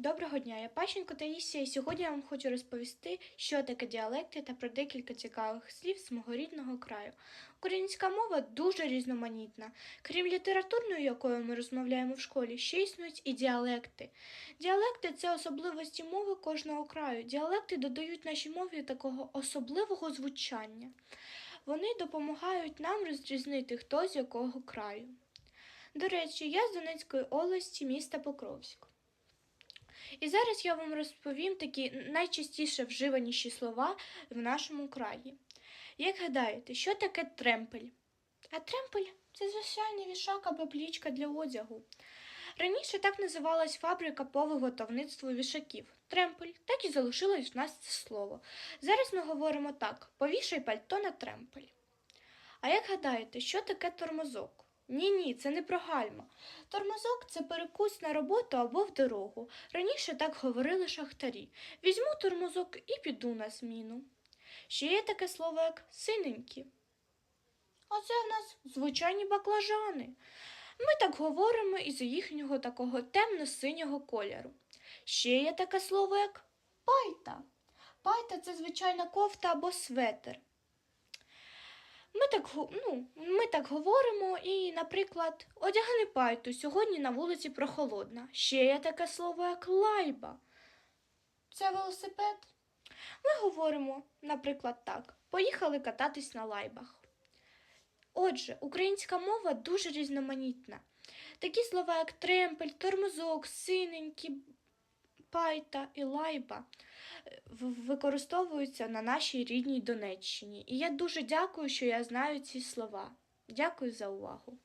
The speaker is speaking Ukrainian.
Доброго дня, я Пащенко Таїсія, і сьогодні я вам хочу розповісти, що таке діалекти та про декілька цікавих слів з мого рідного краю. Українська мова дуже різноманітна. Крім літературної, якою ми розмовляємо в школі, ще існують і діалекти. Діалекти це особливості мови кожного краю. Діалекти додають нашій мові такого особливого звучання. Вони допомагають нам розрізнити, хто з якого краю. До речі, я з Донецької області, міста Покровськ. І зараз я вам розповім такі найчастіше вживаніші слова в нашому краї. Як гадаєте, що таке тремпель? А тремпель це звичайний вішак або плічка для одягу. Раніше так називалась фабрика по виготовництву вішаків. Тремпель, так і залишилось в нас це слово. Зараз ми говоримо так: повішай пальто на тремпель. А як гадаєте, що таке тормозок? Ні, ні, це не про гальма. Тормозок це перекус на роботу або в дорогу. Раніше так говорили шахтарі. Візьму тормозок і піду на зміну. Ще є таке слово, як синенькі. А це в нас звичайні баклажани. Ми так говоримо із їхнього такого темно-синього кольору. Ще є таке слово, як пайта. Пайта це звичайна кофта або светр. Ми так, ну, ми так говоримо і, наприклад, одягни пайту, сьогодні на вулиці прохолодна. Ще є таке слово, як лайба. Це велосипед. Ми говоримо, наприклад, так: поїхали кататись на лайбах. Отже, українська мова дуже різноманітна. Такі слова, як тремпель, тормозок, синенькі, пайта і лайба е, використовуються на нашій рідній Донеччині. І я дуже дякую, що я знаю ці слова. Дякую за увагу.